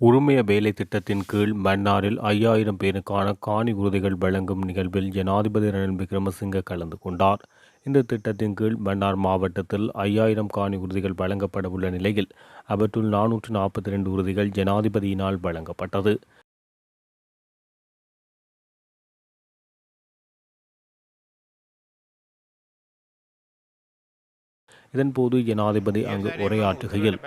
உரிமைய வேலை திட்டத்தின் கீழ் மன்னாரில் ஐயாயிரம் பேருக்கான காணி உறுதிகள் வழங்கும் நிகழ்வில் ஜனாதிபதி ரணில் விக்ரமசிங்க கலந்து கொண்டார். இந்த திட்டத்தின் கீழ் மன்னார் மாவட்டத்தில் ஐயாயிரம் காணி உறுதிகள் வழங்கப்பட உள்ள நிலையில் அவற்றுள் நானூற்று நாற்பத்தி இரண்டு உறுதிகள் ஜனாதிபதியினால் வழங்கப்பட்டது. இதன்போது ஜனாதிபதி அங்கு உரையாற்றுகையில்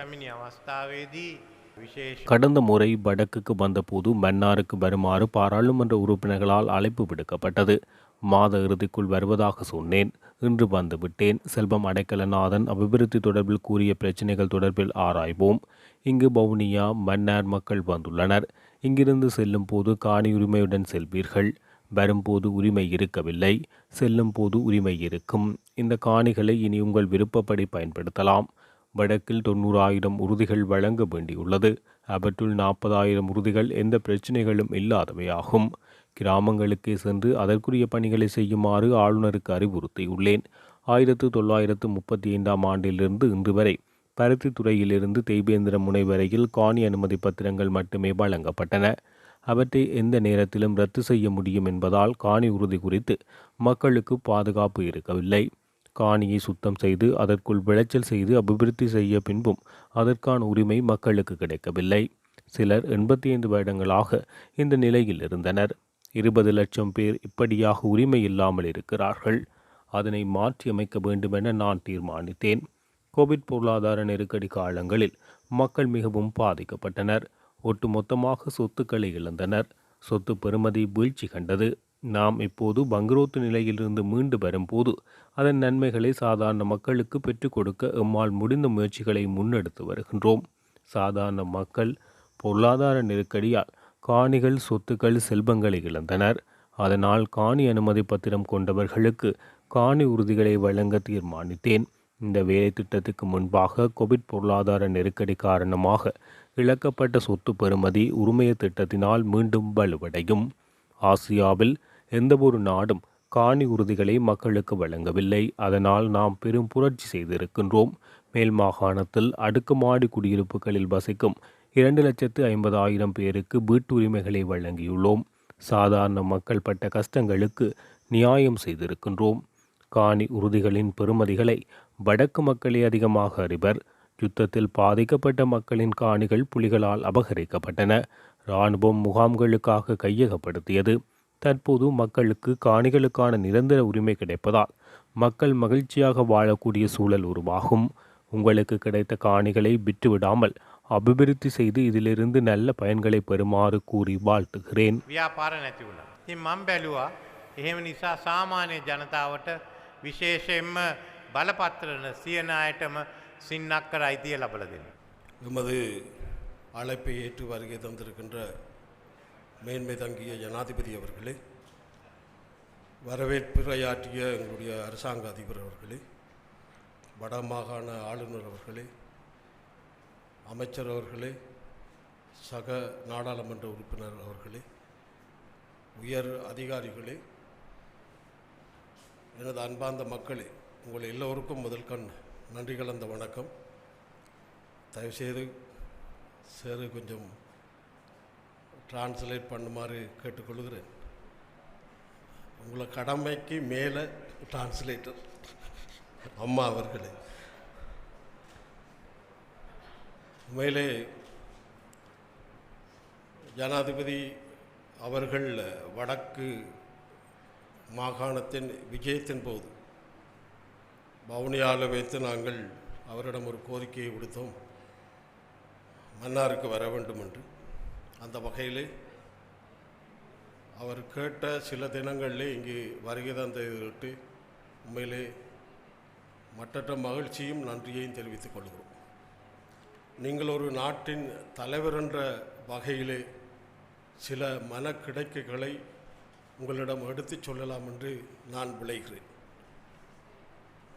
கடந்த முறை வடக்குக்கு வந்தபோது மன்னாருக்கு வருமாறு பாராளுமன்ற உறுப்பினர்களால் அழைப்பு விடுக்கப்பட்டது. மாத இறுதிக்குள் வருவதாக சொன்னேன். இன்று வந்துவிட்டேன் செல்வம் அடைக்கலநாதன் அபிவிருத்தி தொடர்பில் கூறிய பிரச்சினைகள் தொடர்பில் ஆராய்வோம். இங்கு வவுனியா மன்னார் மக்கள் வந்துள்ளனர். இங்கிருந்து செல்லும் போது காணி உரிமையுடன் செல்வீர்கள். வரும்போது உரிமை இருக்கவில்லை. செல்லும் போது உரிமை இருக்கும். இந்த காணிகளை இனி உங்கள் விருப்பப்படி பயன்படுத்தலாம். வடக்கில் தொண்ணூறாயிரம் உறுதிகள் வழங்க வேண்டியுள்ளது. அவற்றுள் நாற்பதாயிரம் உறுதிகள் எந்த பிரச்சனைகளும் இல்லாதவையாகும். கிராமங்களுக்கே சென்று அதற்குரிய பணிகளை செய்யுமாறு ஆளுநருக்கு அறிவுறுத்தியுள்ளேன். ஆயிரத்து தொள்ளாயிரத்து முப்பத்தி ஐந்தாம் ஆண்டிலிருந்து இன்று வரை பருத்தித்துறையிலிருந்து தெய்பேந்திர முனை வரையில் காணி அனுமதி பத்திரங்கள் மட்டுமே வழங்கப்பட்டன. அவற்றை எந்த நேரத்திலும் ரத்து செய்ய முடியும் என்பதால் காணி உறுதி குறித்து மக்களுக்கு பாதுகாப்பு இருக்கவில்லை. காணியை சுத்தம் செய்து அதற்குள் விளைச்சல் செய்து அபிவிருத்தி செய்ய பின்பும் அதற்கான உரிமை மக்களுக்கு கிடைக்கவில்லை. சிலர் எண்பத்தி ஐந்து வருடங்களாக இந்த நிலையில் இருந்தனர். இருபது லட்சம் பேர் இப்படியாக உரிமை இல்லாமல் இருக்கிறார்கள். அதனை மாற்றியமைக்க வேண்டுமென நான் தீர்மானித்தேன். கோவிட் பொருளாதார நெருக்கடி காலங்களில் மக்கள் மிகவும் பாதிக்கப்பட்டனர். ஒட்டுமொத்தமாக சொத்துக்களை இழந்தனர். சொத்து பெறுமதி வீழ்ச்சி கண்டது. நாம் இப்போது பங்குரோத்து நிலையிலிருந்து மீண்டு வரும்போது அதன் நன்மைகளை சாதாரண மக்களுக்கு பெற்றுக் கொடுக்க எம்மால் முடிந்த முயற்சிகளை முன்னெடுத்து வருகின்றோம். சாதாரண மக்கள் பொருளாதார நெருக்கடியால் காணிகள் சொத்துக்கள் செல்வங்களை இழந்தனர். அதனால் காணி அனுமதி பத்திரம் கொண்டவர்களுக்கு காணி உறுதிகளை வழங்க தீர்மானித்தேன். இந்த வேலை திட்டத்துக்கு முன்பாக கோவிட் பொருளாதார நெருக்கடி காரணமாக இழக்கப்பட்ட சொத்து பெறுமதி உரிமைய திட்டத்தினால் மீண்டும் வலுவடையும். ஆசியாவில் எந்தவொரு நாடும் காணி உறுதிகளை மக்களுக்கு வழங்கவில்லை. அதனால் நாம் பெரும் புரட்சி செய்திருக்கின்றோம். மேல் மாகாணத்தில் அடுக்குமாடி குடியிருப்புகளில் வசிக்கும் இரண்டு லட்சத்து ஐம்பதாயிரம் பேருக்கு வீட்டுரிமைகளை வழங்கியுள்ளோம். சாதாரண மக்கள் பட்ட கஷ்டங்களுக்கு நியாயம் செய்திருக்கின்றோம். காணி உறுதிகளின் பெறுமதிகளை வடக்கு மக்களே அதிகமாக அறிவர். யுத்தத்தில் பாதிக்கப்பட்ட மக்களின் காணிகள் புலிகளால் அபகரிக்கப்பட்டன. இராணுவம் முகாம்களுக்காக கையகப்படுத்தியது தற்போது மக்களுக்கு காணிகளுக்கான நிரந்தர உரிமை கிடைப்பதால் மக்கள் மகிழ்ச்சியாக வாழக்கூடிய சூழல் உருவாகும் உங்களுக்கு கிடைத்த காணிகளை விட்டுவிடாமல் அபிவிருத்தி செய்து இதிலிருந்து நல்ல பயன்களை பெறுமாறு கூறி வாழ்த்துகிறேன் ව්‍යාපාර නැති වුණ. ඉතින් මං බැලුවා එහෙම නිසා සාමාන්‍ය ජනතාවට විශේෂයෙන්ම බලපත්‍රන සියන අයටම සින්නක් කර අයිතිය ලබල දෙන්න. எமது அழைப்பை ஏற்று வருகை தந்திருக்கின்ற மேன்மை தங்கிய ஜனாதிபதி அவர்களே வரவேற்புரையாற்றிய எங்களுடைய அரசாங்க அதிபர் அவர்களே வடமாகாண ஆளுநர் அவர்களே அமைச்சர் அவர்களே சக நாடாளுமன்ற உறுப்பினர் அவர்களே உயர் அதிகாரிகளே எனது அன்பார்ந்த மக்களே உங்கள் எல்லோருக்கும் முதல் கண் நன்றி கலந்த வணக்கம். தயவுசெய்து சார் கொஞ்சம் டிரான்ஸ்லேட் பண்ணுமாறு கேட்டுக்கொள்கிறேன். உங்களை கடமைக்கு மேலே டிரான்ஸ்லேட்டர் அம்மா அவர்களே. உண்மையிலே ஜனாதிபதி அவர்கள் வடக்கு மாகாணத்தின் விஜயத்தின் போது வவுனியாவில் வைத்து நாங்கள் அவரிடம் ஒரு கோரிக்கையை விடுத்தோம். மன்னாருக்கு வர வேண்டும் என்று அந்த வகையிலே அவர் கேட்ட சில தினங்களிலே இங்கு வருகை தந்ததற்கு உண்மையிலே மற்றற்ற மகிழ்ச்சியும் நன்றியையும் தெரிவித்துக் கொள்கிறோம். நீங்கள் ஒரு நாட்டின் தலைவர் என்ற வகையிலே சில மனக்கிடைக்குகளை உங்களிடம் எடுத்துச் சொல்லலாம் என்று நான் விளைகிறேன்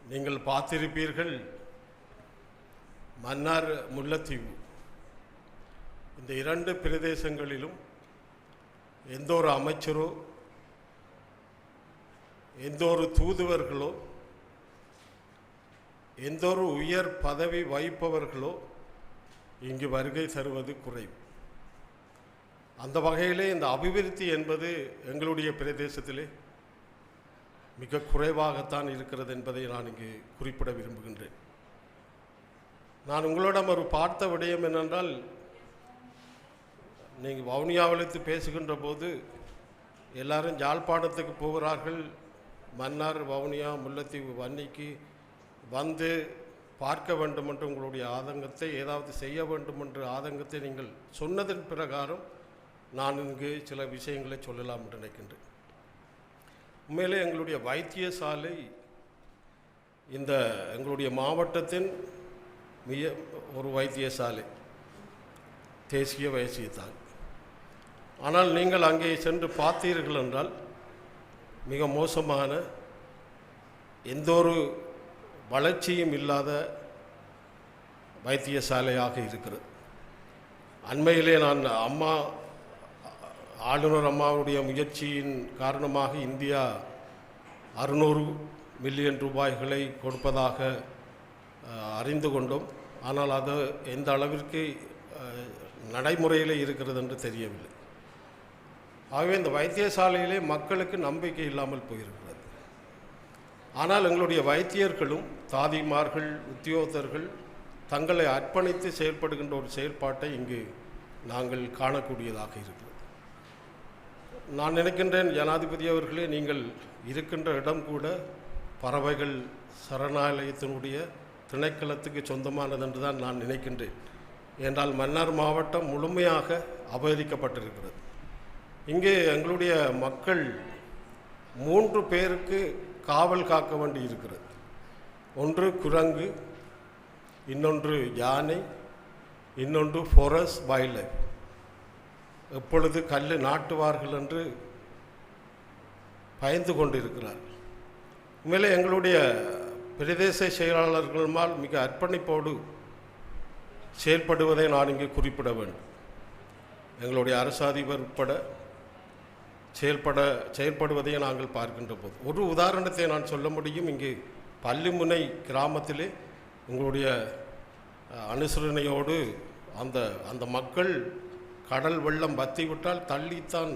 நீங்கள் பார்த்திருப்பீர்கள் மன்னார் முல்லத்தீவு. இந்த இரண்டு பிரதேசங்களிலும் எந்த ஒரு அமைச்சரோ எந்த ஒரு தூதுவர்களோ எந்த ஒரு உயர் பதவி வகிப்பவர்களோ இங்கு வருகை தருவது குறைவு. அந்த வகையிலே இந்த அபிவிருத்தி என்பது எங்களுடைய பிரதேசத்திலே மிக குறைவாகத்தான் இருக்கிறது என்பதை நான் இங்கு குறிப்பிட விரும்புகின்றேன். நான் உங்களிடம் ஒரு பார்த்த விடயம் என்னென்றால் நீங்கள் வவுனியாவிலிருந்து பேசுகின்ற போது எல்லாரும் யாழ்ப்பாணத்துக்கு போகிறார்கள். மன்னார் வவுனியா முல்லைத்தீவு வன்னிக்கு வந்து பார்க்க வேண்டும் என்று உங்களுடைய ஆதங்கத்தை ஏதாவது செய்ய வேண்டும் என்ற ஆதங்கத்தை நீங்கள் சொன்னதன் பிரகாரம் நான் இங்கு சில விஷயங்களை சொல்லலாம் என்று நினைக்கின்றேன். உண்மையிலே எங்களுடைய வைத்தியசாலை இந்த எங்களுடைய மாவட்டத்தின் மிக ஒரு வைத்தியசாலை தேசிய வைத்தியத்தான் ஆனால் நீங்கள் அங்கே சென்று பார்த்தீர்கள் என்றால் மிக மோசமான எந்த ஒரு வளர்ச்சியும் இல்லாத வைத்தியசாலையாக இருக்கிறது. அண்மையிலே நான் அம்மா ஆளுநர் அம்மாவுடைய முயற்சியின் காரணமாக இந்தியா அறுநூறு மில்லியன் ரூபாய்களை கொடுப்பதாக அறிந்து கொண்டோம். ஆனால் அது எந்த அளவிற்கு நடைமுறையில் நடைமுறையிலே இருக்கிறது என்று தெரியவில்லை. ஆகவே இந்த வைத்தியசாலையிலே மக்களுக்கு நம்பிக்கை இல்லாமல் போயிருக்கிறது. ஆனால் எங்களுடைய வைத்தியர்களும் தாதிமார்கள் உத்தியோகத்தர்கள் தங்களை அர்ப்பணித்து செயல்படுகின்ற ஒரு செயற்பாட்டை இங்கு நாங்கள் காணக்கூடியதாக இருக்கிறது. நான் நினைக்கின்றேன் ஜனாதிபதி அவர்களே நீங்கள் இருக்கின்ற இடம் கூட பறவைகள் சரணாலயத்தினுடைய திணைக்களத்துக்கு சொந்தமானது என்று தான் நான் நினைக்கின்றேன். என்றால் மன்னார் மாவட்டம் முழுமையாக அபகரிக்கப்பட்டிருக்கிறது. இங்கே எங்களுடைய மக்கள் மூன்று பேருக்கு காவல் காக்க வேண்டி இருக்கிறது. ஒன்று குரங்கு இன்னொன்று யானை இன்னொன்று ஃபோரஸ் வைல்ட் லைஃப் எப்பொழுது கல் நாட்டுவார்கள் என்று பயந்து கொண்டிருக்கிறார்கள். உண்மையிலே எங்களுடைய பிரதேச செயலாளர்களுமால் மிக அர்ப்பணிப்போடு செயல்படுவதை நான் இங்கே குறிப்பிட வேண்டும். எங்களுடைய அரசாதிபர் உட்பட செயல்பட செயல்படுவதை நாங்கள் பார்க்கின்ற போது. ஒரு உதாரணத்தை நான் சொல்ல முடியும். இங்கு பள்ளிமுனை கிராமத்திலே உங்களுடைய அனுசரணையோடு அந்த அந்த மக்கள் கடல் வெள்ளம் வத்திவிட்டால் தள்ளித்தான்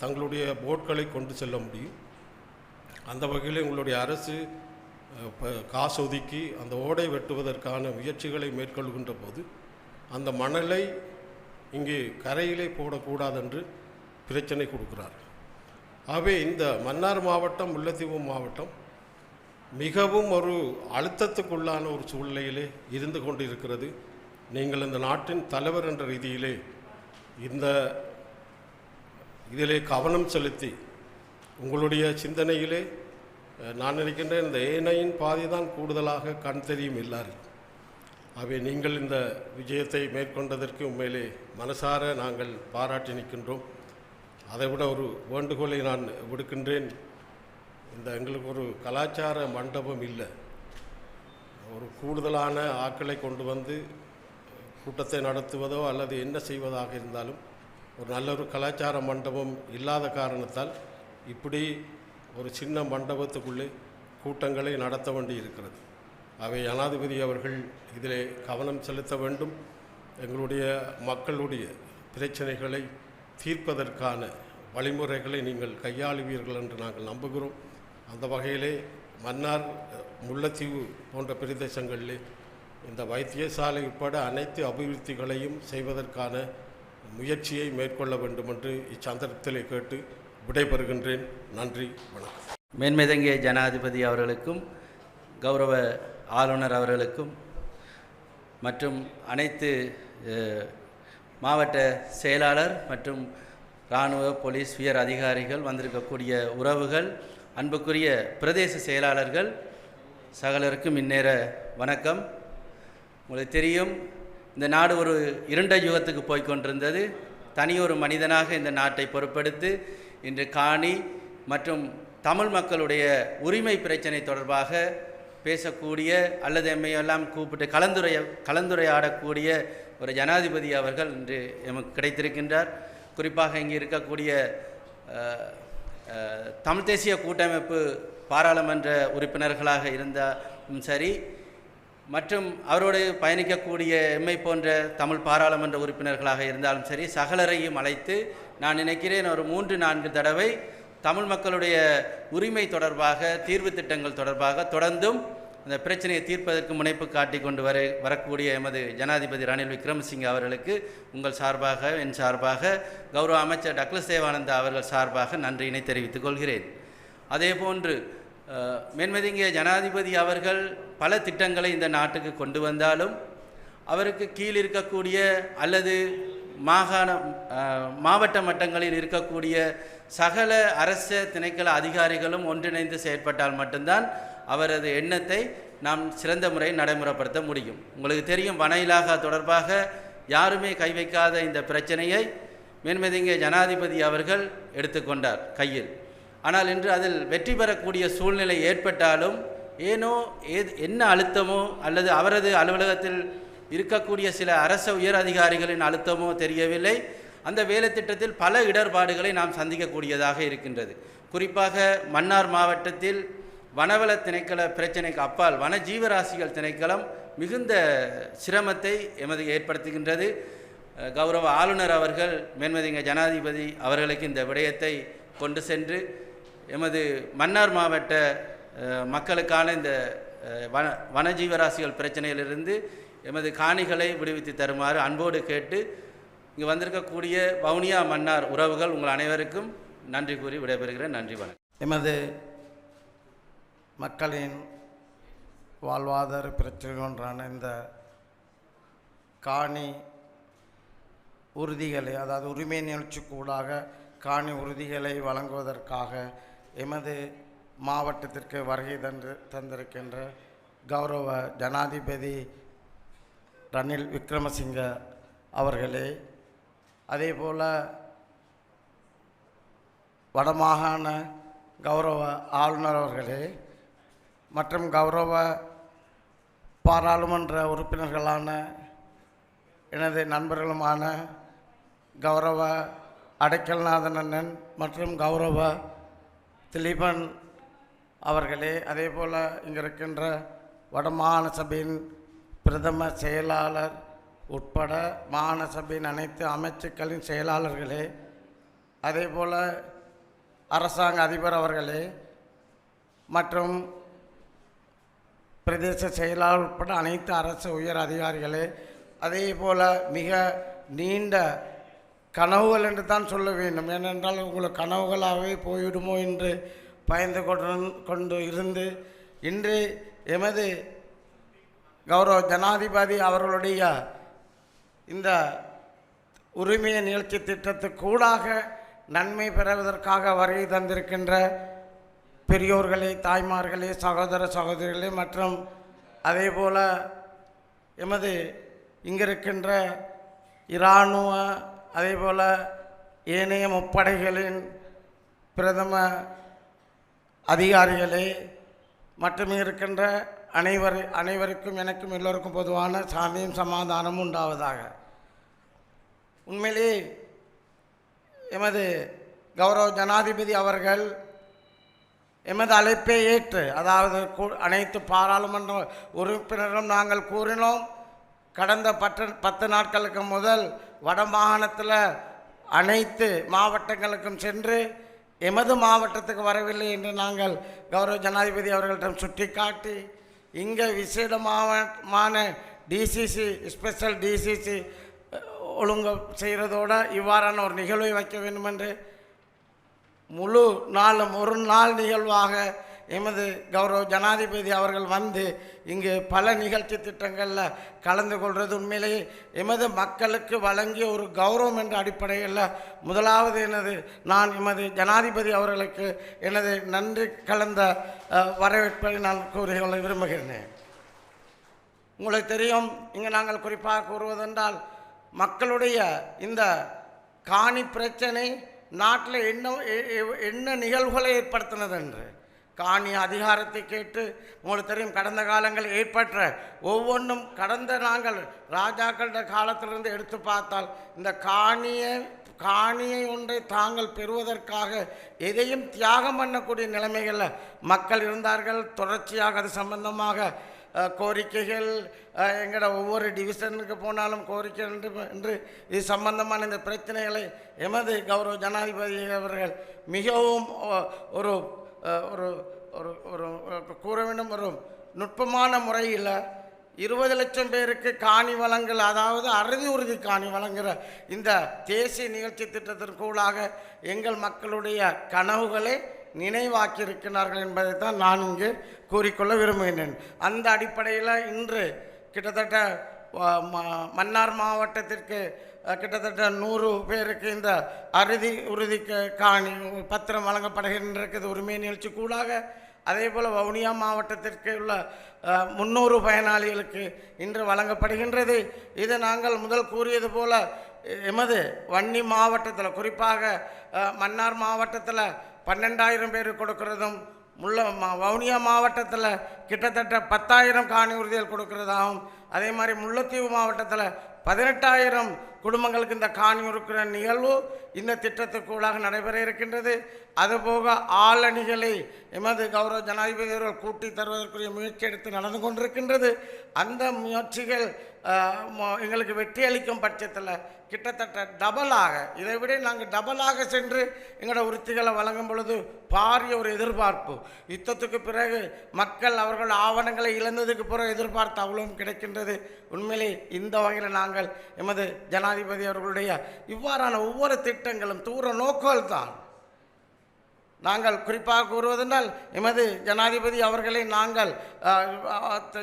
தங்களுடைய போட்களை கொண்டு செல்ல முடியும். அந்த வகையில் உங்களுடைய அரசு ப- காசு ஒதுக்கி அந்த ஓடை வெட்டுவதற்கான முயற்சிகளை மேற்கொள்கின்ற போது அந்த மணலை இங்கு கரையிலே போடக்கூடாதென்று பிரச்சனை கொடுக்கிறார். ஆகவே இந்த மன்னார் மாவட்டம் முல்லைத்தீவு மாவட்டம் மிகவும் ஒரு அழுத்தத்துக்குள்ளான ஒரு சூழ்நிலையிலே இருந்து கொண்டு இருக்கிறது நீங்கள் இந்த நாட்டின் தலைவர் என்ற ரீதியிலே இந்த இதிலே கவனம் செலுத்தி உங்களுடைய சிந்தனையிலே நான் நினைக்கின்றேன் இந்த ஏனையின் பாதி தான் கூடுதலாக கண் தெரியும் எல்லாரும். அவை நீங்கள் இந்த விஜயத்தை மேற்கொண்டதற்கு உண்மையிலே மனசார நாங்கள் பாராட்டி நிற்கின்றோம். அதைவிட ஒரு வேண்டுகோளை நான் விடுக்கின்றேன். இந்த எங்களுக்கு ஒரு கலாச்சார மண்டபம் இல்லை. ஒரு கூடுதலான ஆட்களை கொண்டு வந்து கூட்டத்தை நடத்துவதோ அல்லது என்ன செய்வதாக இருந்தாலும் ஒரு நல்ல ஒரு கலாச்சார மண்டபம் இல்லாத காரணத்தால் இப்படி ஒரு சின்ன மண்டபத்துக்குள்ளே கூட்டங்களை நடத்த வேண்டி இருக்கிறது. அவை ஜனாதிபதி அவர்கள் இதிலே கவனம் செலுத்த வேண்டும். எங்களுடைய மக்களுடைய பிரச்சனைகளை தீர்ப்பதற்கான வழிமுறைகளை நீங்கள் கையாளுவீர்கள் என்று நாங்கள் நம்புகிறோம். அந்த வகையிலே மன்னார் முல்லைத்தீவு போன்ற பிரதேசங்களிலே இந்த வைத்தியசாலை உட்பட அனைத்து அபிவிருத்திகளையும் செய்வதற்கான முயற்சியை மேற்கொள்ள வேண்டும் என்று இச்சந்தர்ப்பத்திலே கேட்டு விடைபெறுகின்றேன். நன்றி வணக்கம். மேன்மைதங்கிய ஜனாதிபதி அவர்களுக்கும் கௌரவ ஆளுநர் அவர்களுக்கும் மற்றும் அனைத்து மாவட்ட செயலாளர் மற்றும் இராணுவ போலீஸ் உயர் அதிகாரிகள் வந்திருக்கக்கூடிய உறவுகள் அன்புக்குரிய பிரதேச செயலாளர்கள் சகலருக்கும் இந்நேர வணக்கம். உங்களுக்கு தெரியும் இந்த நாடு ஒரு இருண்ட யுகத்துக்கு போய்கொண்டிருந்தது தனியொரு மனிதனாக இந்த நாட்டை பொறுப்பெடுத்து இன்று காணி மற்றும் தமிழ் மக்களுடைய உரிமை பிரச்சனை தொடர்பாக பேசக்கூடிய அல்லது எம்மையெல்லாம் கூப்பிட்டு கலந்துரைய கலந்துரையாடக்கூடிய ஒரு ஜனாதிபதி அவர்கள் இன்று எமக்கு கிடைத்திருக்கின்றார். குறிப்பாக இங்கே இருக்கக்கூடிய தமிழ் தேசிய கூட்டமைப்பு பாராளுமன்ற உறுப்பினர்களாக இருந்தாலும் சரி மற்றும் அவரோடு பயணிக்கக்கூடிய எம்மை போன்ற தமிழ் பாராளுமன்ற உறுப்பினர்களாக இருந்தாலும் சரி சகலரையும் அழைத்து நான் நினைக்கிறேன் ஒரு மூன்று நான்கு தடவை தமிழ் மக்களுடைய உரிமை தொடர்பாக தீர்வு திட்டங்கள் தொடர்பாக தொடர்ந்தும் இந்த பிரச்சனையை தீர்ப்பதற்கு முனைப்பு காட்டி கொண்டு வர வரக்கூடிய எமது ஜனாதிபதி ரணில் விக்ரமசிங்க அவர்களுக்கு உங்கள் சார்பாக என் சார்பாக கௌரவ அமைச்சர் டக்ளஸ் தேவானந்தா அவர்கள் சார்பாக நன்றியினை தெரிவித்துக் கொள்கிறேன். அதேபோன்று மேன்மதிங்கிய ஜனாதிபதி அவர்கள் பல திட்டங்களை இந்த நாட்டுக்கு கொண்டு வந்தாலும் அவருக்கு கீழ் இருக்கக்கூடிய அல்லது மாகாண மாவட்ட மட்டங்களில் இருக்கக்கூடிய சகல அரச திணைக்கள அதிகாரிகளும் ஒன்றிணைந்து செயற்பட்டால் மட்டும்தான் அவரது எண்ணத்தை நாம் சிறந்த முறையில் நடைமுறைப்படுத்த முடியும். உங்களுக்கு தெரியும் வன இலாகா தொடர்பாக யாருமே கை வைக்காத இந்த பிரச்சனையை மேன்மதிங்க ஜனாதிபதி அவர்கள் எடுத்துக்கொண்டார் கையில். ஆனால் இன்று அதில் வெற்றி பெறக்கூடிய சூழ்நிலை ஏற்பட்டாலும் ஏனோ ஏது என்ன அழுத்தமோ அல்லது அவரது அலுவலகத்தில் இருக்கக்கூடிய சில அரச உயர் அதிகாரிகளின் அழுத்தமோ தெரியவில்லை. அந்த வேலை திட்டத்தில் பல இடர்பாடுகளை நாம் சந்திக்கக்கூடியதாக இருக்கின்றது. குறிப்பாக மன்னார் மாவட்டத்தில் வனவள திணைக்கள பிரச்சனைக்கு அப்பால் வன ஜீவராசிகள் திணைக்களம் மிகுந்த சிரமத்தை எமது ஏற்படுத்துகின்றது. கௌரவ ஆளுநர் அவர்கள் மேன்மதிங்க ஜனாதிபதி அவர்களுக்கு இந்த விடயத்தை கொண்டு சென்று எமது மன்னார் மாவட்ட மக்களுக்கான இந்த வன வனஜீவராசிகள் பிரச்சனையிலிருந்து எமது காணிகளை விடுவித்து தருமாறு அன்போடு கேட்டு இங்கு வந்திருக்கக்கூடிய வவுனியா மன்னார் உறவுகள் உங்கள் அனைவருக்கும் நன்றி கூறி விடைபெறுகிறேன். நன்றி வணக்கம். எமது மக்களின் வாழ்வாதார பிரச்சனை ஒன்றான இந்த காணி உறுதிகளை அதாவது உரிமை நிகழ்ச்சிக்கூடாக காணி உறுதிகளை வழங்குவதற்காக எமது மாவட்டத்திற்கு வருகை தந்து தந்திருக்கின்ற கௌரவ ஜனாதிபதி ரணில் விக்ரமசிங்க அவர்களே அதேபோல் வடமாகாண கௌரவ ஆளுநர் அவர்களே மற்றும் கௌரவ பாராளுமன்ற உறுப்பினர்களான எனது நண்பர்களுமான கௌரவ அடைக்கல்நாதன் அண்ணன் மற்றும் கௌரவ திலீபன் அவர்களே அதேபோல் இங்கே இருக்கின்ற வடமாகாண சபையின் பிரதம செயலாளர் உட்பட மாகாண சபையின் அனைத்து அமைச்சுக்களின் செயலாளர்களே அதேபோல் அரசாங்க அதிபர் அவர்களே மற்றும் பிரதேச செயலாளர் உட்பட அனைத்து அரசு உயர் அதிகாரிகளே அதே போல் மிக நீண்ட கனவுகள் என்று தான் சொல்ல வேண்டும். ஏனென்றால் உங்களுக்கு கனவுகளாகவே போய்விடுமோ என்று பயந்து கொண்டு கொண்டு இருந்து இன்று எமது கௌரவ ஜனாதிபதி அவர்களுடைய இந்த உரிமைய நிகழ்ச்சி திட்டத்துக்கூடாக நன்மை பெறுவதற்காக வருகை தந்திருக்கின்ற பெரியோர்களே தாய்மார்களே சகோதர சகோதரிகளே மற்றும் அதேபோல் எமது இங்கிருக்கின்ற இராணுவ அதேபோல் ஏனைய முப்படைகளின் பிரதம அதிகாரிகளே மற்றும் இருக்கின்ற அனைவர் அனைவருக்கும் எனக்கும் எல்லோருக்கும் பொதுவான சாமியும் சமாதானமும் உண்டாவதாக. உண்மையிலே எமது கௌரவ ஜனாதிபதி அவர்கள் எமது அழைப்பை ஏற்று அதாவது கூ- அனைத்து பாராளுமன்ற உறுப்பினரும் நாங்கள் கூறினோம் கடந்த பத்து பத்து நாட்களுக்கு முதல் வடமாகாணத்தில் அனைத்து மாவட்டங்களுக்கும் சென்று எமது மாவட்டத்துக்கு வரவில்லை என்று நாங்கள் கௌரவ ஜனாதிபதி அவர்களிடம் சுட்டிக்காட்டி இங்கே விசேடமான டிசிசி ஸ்பெஷல் டிசிசி ஒழுங்கு செய்கிறதோட இவ்வாறான ஒரு நிகழ்வை வைக்க வேண்டும் என்று முழு நாளும் ஒரு நாள் நிகழ்வாக எமது கௌரவ ஜனாதிபதி அவர்கள் வந்து இங்கு பல நிகழ்ச்சி திட்டங்களில் கலந்து கொள்வது உண்மையிலேயே எமது மக்களுக்கு வழங்கிய ஒரு கௌரவம் என்ற அடிப்படையில் முதலாவது எனது நான் எமது ஜனாதிபதி அவர்களுக்கு எனது நன்றி கலந்த வரவேற்பை நான் கூறிக்கொள்ள விரும்புகிறேன். உங்களுக்கு தெரியும் இங்கே நாங்கள் குறிப்பாக கூறுவதென்றால் மக்களுடைய இந்த காணி பிரச்சனை நாட்டில் என்ன என்ன நிகழ்வுகளை ஏற்படுத்தினது என்று காணி அதிகாரத்தை கேட்டு உங்களுக்கு தெரியும் கடந்த காலங்களில் ஏற்பட்ட ஒவ்வொன்றும் கடந்த நாங்கள் ராஜாக்கள காலத்திலிருந்து எடுத்து பார்த்தால் இந்த காணியை காணியை ஒன்றை தாங்கள் பெறுவதற்காக எதையும் தியாகம் பண்ணக்கூடிய நிலைமைகளில் மக்கள் இருந்தார்கள். தொடர்ச்சியாக அது சம்பந்தமாக கோரிக்கைகள் எங்களோட ஒவ்வொரு டிவிஷனுக்கு போனாலும் கோரிக்கை என்று என்று இது சம்பந்தமான இந்த பிரச்சனைகளை எமது கௌரவ ஜனாதிபதி அவர்கள் மிகவும் ஒரு ஒரு ஒரு ஒரு கூற வேண்டும் ஒரு நுட்பமான முறையில் இருபது லட்சம் பேருக்கு காணி வழங்கல் அதாவது அறுதி உறுதி காணி வழங்குகிற இந்த தேசிய நிகழ்ச்சி திட்டத்திற்குள்ளாக எங்கள் மக்களுடைய கனவுகளை நினைவாக்கியிருக்கிறார்கள் என்பதை தான் நான் இங்கு கூறிக்கொள்ள விரும்புகின்றேன். அந்த அடிப்படையில் இன்று கிட்டத்தட்ட ம- மன்னார் மாவட்டத்திற்கு கிட்டத்தட்ட நூறு பேருக்கு இந்த அறுதி உறுதி காணி பத்திரம் வழங்கப்படுகின்றது உரிமை நிகழ்ச்சி கூடாக அதே போல் வவுனியா மாவட்டத்திற்கு உள்ள முன்னூறு பயனாளிகளுக்கு இன்று வழங்கப்படுகின்றது. இது நாங்கள் முதல் கூறியது போல எமது வன்னி மாவட்டத்தில் குறிப்பாக மன்னார் மாவட்டத்தில் பன்னெண்டாயிரம் பேர் கொடுக்கிறதும் முல்ல மா வவுனியா மாவட்டத்தில் கிட்டத்தட்ட பத்தாயிரம் காணி உறுதிகள் கொடுக்கிறதாகவும் அதே மாதிரி முல்லைத்தீவு மாவட்டத்தில் பதினெட்டாயிரம் குடும்பங்களுக்கு இந்த காணி உறுக்கிற நிகழ்வு இந்த திட்டத்துக்கூடாக நடைபெற இருக்கின்றது. அதுபோக ஆளணிகளை எமது கௌரவ ஜனாதிபதி அவர்கள் கூட்டி தருவதற்குரிய முயற்சி எடுத்து நடந்து கொண்டிருக்கின்றது. அந்த முயற்சிகள் எங்களுக்கு வெற்றி அளிக்கும் பட்சத்தில் கிட்டத்தட்ட டபுளாக இதை விட நாங்கள் டபுளாக சென்று எங்களோட உறுத்திகளை வழங்கும் பொழுது பாரிய ஒரு எதிர்பார்ப்பு. யுத்தத்துக்கு பிறகு மக்கள் அவர்கள் ஆவணங்களை இழந்ததுக்கு பிறகு எதிர்பார்த்து அவ்வளவும் கிடைக்கின்றது. உண்மையிலே இந்த வகையில் நாங்கள் எமது ஜனாதிபதி அவர்களுடைய இவ்வாறான ஒவ்வொரு திட்டங்களும் தூர நோக்கங்கள் தான் நாங்கள் குறிப்பாக கூறுவதென்றால் எமது ஜனாதிபதி அவர்களை நாங்கள்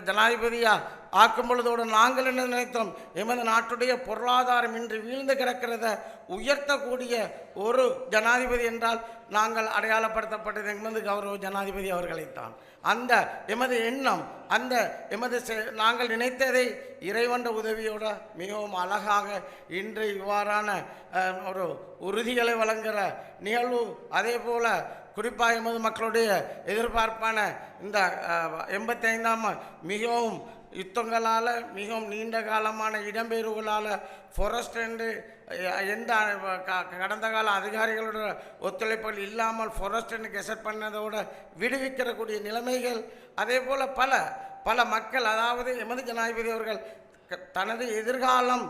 ஜனாதிபதியாக ஆக்கும் பொழுதோடு நாங்கள் என்ன நினைத்தோம்? எமது நாட்டுடைய பொருளாதாரம் இன்று வீழ்ந்து கிடக்கிறத உயர்த்தக்கூடிய ஒரு ஜனாதிபதி என்றால் நாங்கள் அடையாளப்படுத்தப்பட்டது எமது கௌரவ ஜனாதிபதி அவர்களைத்தான். அந்த எமது எண்ணம் அந்த எமது செ- நாங்கள் நினைத்ததை இறைவன்ற உதவியோட மிகவும் அழகாக இன்று இவ்வாறான ஒரு உறுதிகளை வழங்குகிற நிகழ்வு. அதே போல குறிப்பாக எமது மக்களுடைய எதிர்பார்ப்பான இந்த எண்பத்தைந்தாம் மிகவும் யுத்தங்களால் மிகவும் நீண்ட காலமான இடம்பெயர்வுகளால் ஃபாரஸ்ட் என்று எந்த க- கடந்த கால அதிகாரிகளோட ஒத்துழைப்புகள் இல்லாமல் ஃபாரஸ்ட் என்று கெசட் பண்ணதோட விடுவிக்கிறக்கூடிய நிலைமைகள். அதே போல் பல பல மக்கள் அதாவது எமது ஜனாதிபதி அவர்கள் தனது எதிர்காலம்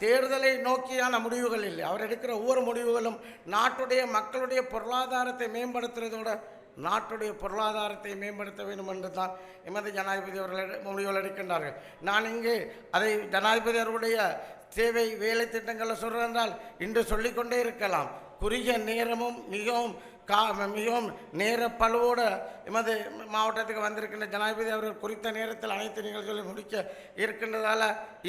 தேர்தலை நோக்கியான முடிவுகள் இல்லை. அவர் எடுக்கிற ஒவ்வொரு முடிவுகளும் நாட்டுடைய மக்களுடைய பொருளாதாரத்தை மேம்படுத்துறதோட நாட்டுடைய பொருளாதாரத்தை மேம்படுத்த வேண்டும் என்று தான் எமது ஜனாதிபதி அவர்கள் முடிவுகள் எடுக்கின்றார்கள். நான் இங்கு அதை ஜனாதிபதி அவர்களுடைய சேவை வேலை திட்டங்களில் சொல்கிறென்றால் இன்று சொல்லிக்கொண்டே இருக்கலாம். குறுகிய நேரமும் மிகவும் கா மிகவும் நேர பழுவோடு எமது மாவட்டத்துக்கு வந்திருக்கின்ற ஜனாதிபதி அவர்கள் குறித்த நேரத்தில் அனைத்து நிகழ்ச்சிகளையும் முடிக்க இருக்கின்றதால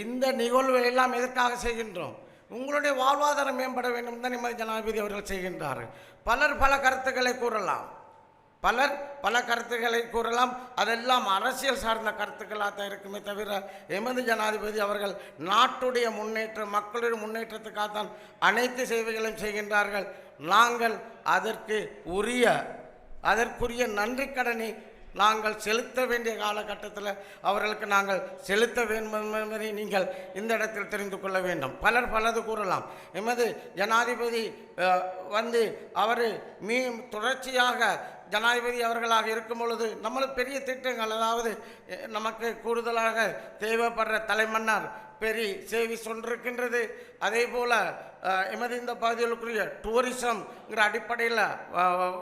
இந்த நிகழ்வுகள் எல்லாம் எதற்காக செய்கின்றோம்? உங்களுடைய வாழ்வாதாரம் மேம்பட வேண்டும் தான் எமது ஜனாதிபதி அவர்கள் செய்கின்றார்கள். பலர் பல கருத்துக்களை கூறலாம். பலர் பல கருத்துக்களை கூறலாம். அதெல்லாம் அரசியல் சார்ந்த கருத்துக்களாக தான் இருக்குமே தவிர எமது ஜனாதிபதி அவர்கள் நாட்டுடைய முன்னேற்றம் மக்களுடைய முன்னேற்றத்துக்காகத்தான் அனைத்து சேவைகளையும் செய்கின்றார்கள். நாங்கள் அதற்கு உரிய அதற்குரிய நன்றி கடனை நாங்கள் செலுத்த வேண்டிய காலகட்டத்தில் அவர்களுக்கு நாங்கள் செலுத்த வேண்டும் என்பதை நீங்கள் இந்த இடத்தில் தெரிந்து கொள்ள வேண்டும். பலர் பலது கூறலாம். எமது ஜனாதிபதி வந்து அவர் மீ தொடர்ச்சியாக ஜனாதிபதி அவர்களாக இருக்கும் பொழுது நம்மளுக்கு பெரிய திட்டங்கள் அதாவது நமக்கு கூடுதலாக தேவைப்படுற தலைமன்னார் பெரிய சேவை சொல்லிருக்கின்றது. அதே போல் எமது இந்த பகுதிகளுக்குரிய டூரிசம்ங்கிற அடிப்படையில்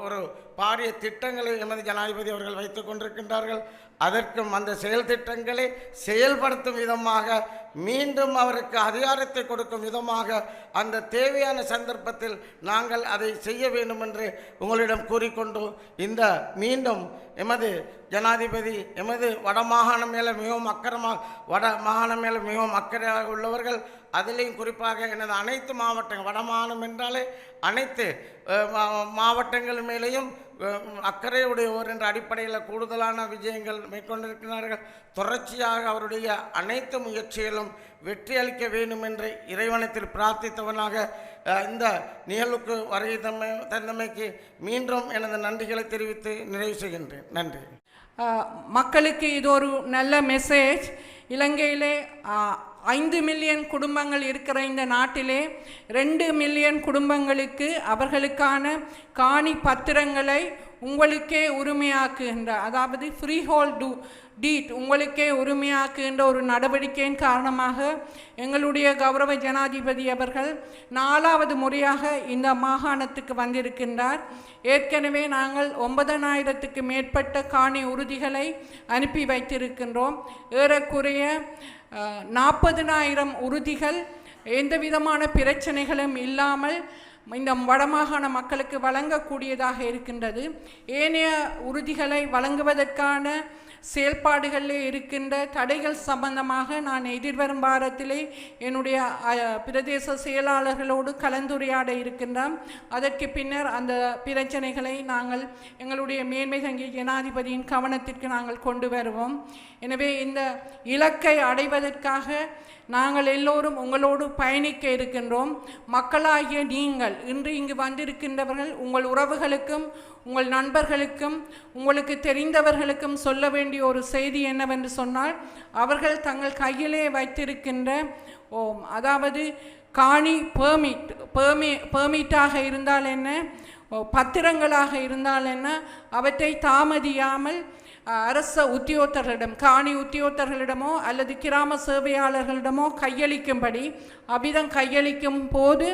ஒரு பாரிய திட்டங்களை எமது ஜனாதிபதி அவர்கள் வைத்து கொண்டிருக்கின்றார்கள். அதற்கும் அந்த செயல் திட்டங்களை செயல்படுத்தும் விதமாக மீண்டும் அவருக்கு அதிகாரத்தை கொடுக்கும் விதமாக அந்த தேவையான சந்தர்ப்பத்தில் நாங்கள் அதை செய்ய வேண்டும் என்று உங்களிடம் கூறிக்கொண்டு இந்த மீண்டும் எமது ஜனாதிபதி எமது வடமாகாணம் மேலே மிகவும் அக்கறமாக வட மாகாணம் மேலே மிகவும் அக்கறையாக உள்ளவர்கள் அதிலையும் குறிப்பாக எனது அனைத்து மாவட்டங்கள் வடமானம் என்றாலே அனைத்து மா- மாவட்டங்கள் மேலேயும் அக்கறையுடையவர் என்ற அடிப்படையில் கூடுதலான விஜயங்கள் மேற்கொண்டிருக்கிறார்கள். தொடர்ச்சியாக அவருடைய அனைத்து முயற்சிகளும் வெற்றி அளிக்க வேண்டும் என்று இறைவனத்தில் பிரார்த்தித்தவனாக இந்த நிகழ்வுக்கு வருகை தன்மை தந்தமைக்கு மீண்டும் எனது நன்றிகளை தெரிவித்து நிறைவு செய்கின்றேன். நன்றி. மக்களுக்கு இது ஒரு நல்ல மெசேஜ் இலங்கையிலே ஐந்து மில்லியன் குடும்பங்கள் இருக்கிற இந்த நாட்டிலே ரெண்டு மில்லியன் குடும்பங்களுக்கு அவர்களுக்கான காணி பத்திரங்களை உங்களுக்கே உரிமையாக்குகின்ற அதாவது ஃப்ரீ ஹோல் டூ டீட் உங்களுக்கே உரிமையாக்குகின்ற ஒரு நடவடிக்கையின் காரணமாக எங்களுடைய கௌரவ ஜனாதிபதி அவர்கள் நாலாவது முறையாக இந்த மாகாணத்துக்கு வந்திருக்கின்றார். ஏற்கனவே நாங்கள் ஒன்பதனாயிரத்துக்கு மேற்பட்ட காணி உறுதிகளை அனுப்பி வைத்திருக்கின்றோம். ஏறக்குறைய நாற்பதனாயிரம் உறுதிகள் எந்த விதமான பிரச்சனைகளும் இல்லாமல் இந்த வடமாகாண மக்களுக்கு வழங்கக்கூடியதாக இருக்கின்றது. ஏனைய உறுதிகளை வழங்குவதற்கான செயல்பாடுகளில் இருக்கின்ற தடைகள் சம்பந்தமாக நான் எதிர்வரும் வாரத்திலே என்னுடைய பிரதேச செயலாளர்களோடு கலந்துரையாட இருக்கின்றோம். அதற்கு பின்னர் அந்த பிரச்சனைகளை நாங்கள் எங்களுடைய மேன்மை தங்கிய ஜனாதிபதியின் கவனத்திற்கு நாங்கள் கொண்டு வருவோம். எனவே இந்த இலக்கை அடைவதற்காக நாங்கள் எல்லோரும் உங்களோடு பயணிக்க இருக்கின்றோம். மக்களாகிய நீங்கள் இன்று இங்கு வந்திருக்கின்றவர்கள் உங்கள் உறவுகளுக்கும் உங்கள் நண்பர்களுக்கும் உங்களுக்கு தெரிந்தவர்களுக்கும் சொல்ல வேண்டிய ஒரு செய்தி என்னவென்று சொன்னால் அவர்கள் தங்கள் கையிலே வைத்திருக்கின்ற ஓம் அதாவது காணி பேர்மிட் பேர்மி பேர்மிட்டாக இருந்தால் என்ன? ஓ, பத்திரங்களாக இருந்தால் என்ன? அவற்றை தாமதியாமல் அரச உத்தியோகத்தர்களிடம் காணி உத்தியோகத்தர்களிடமோ அல்லது கிராம சேவையாளர்களிடமோ கையளிக்கும்படி அவ்விதம் கையளிக்கும் போது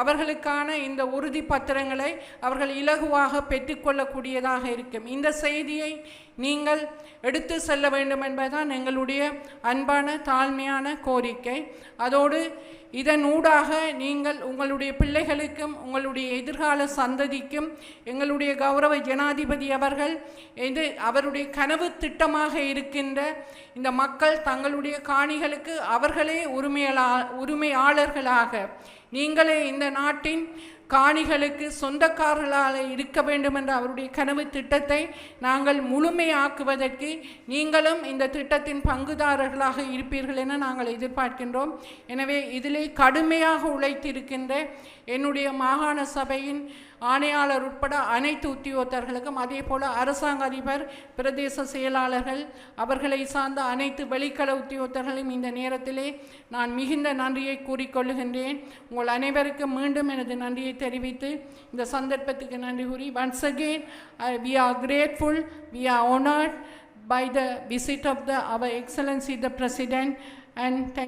அவர்களுக்கான இந்த உறுதி பத்திரங்களை அவர்கள் இலகுவாக பெற்றுக்கொள்ளக்கூடியதாக இருக்கும். இந்த செய்தியை நீங்கள் எடுத்து செல்ல வேண்டும் என்பதுதான் எங்களுடைய அன்பான தாழ்மையான கோரிக்கை. அதோடு இதன் ஊடாக நீங்கள் உங்களுடைய பிள்ளைகளுக்கும் உங்களுடைய எதிர்கால சந்ததிக்கும் எங்களுடைய கௌரவ ஜனாதிபதி அவர்கள் இது அவருடைய கனவு திட்டமாக இருக்கின்ற இந்த மக்கள் தங்களுடைய காணிகளுக்கு அவர்களே உரிமையாளர்களாக நீங்களே இந்த நாட்டின் காணிகளுக்கு சொந்தக்காரர்களாக இருக்க வேண்டும் என்ற அவருடைய கனவு திட்டத்தை நாங்கள் முழுமையாக்குவதற்கு நீங்களும் இந்த திட்டத்தின் பங்குதாரர்களாக இருப்பீர்கள் என நாங்கள் எதிர்பார்க்கின்றோம். எனவே இதிலே கடுமையாக உழைத்திருக்கின்ற என்னுடைய மாகாண சபையின் ஆணையாளர் உட்பட அனைத்து உத்தியோகத்தர்களுக்கும் அதே போல் அரசாங்க அதிபர் பிரதேச செயலாளர்கள் அவர்களை சார்ந்த அனைத்து வெளிக்கள உத்தியோகத்தர்களையும் இந்த நேரத்திலே நான் மிகுந்த நன்றியை கூறிக்கொள்ளுகின்றேன். உங்கள் அனைவருக்கும் மீண்டும் எனது நன்றியை தெரிவித்து இந்த சந்தர்ப்பத்துக்கு நன்றி கூறி once again we are grateful we are are by by the visit of the our excellency the president and thank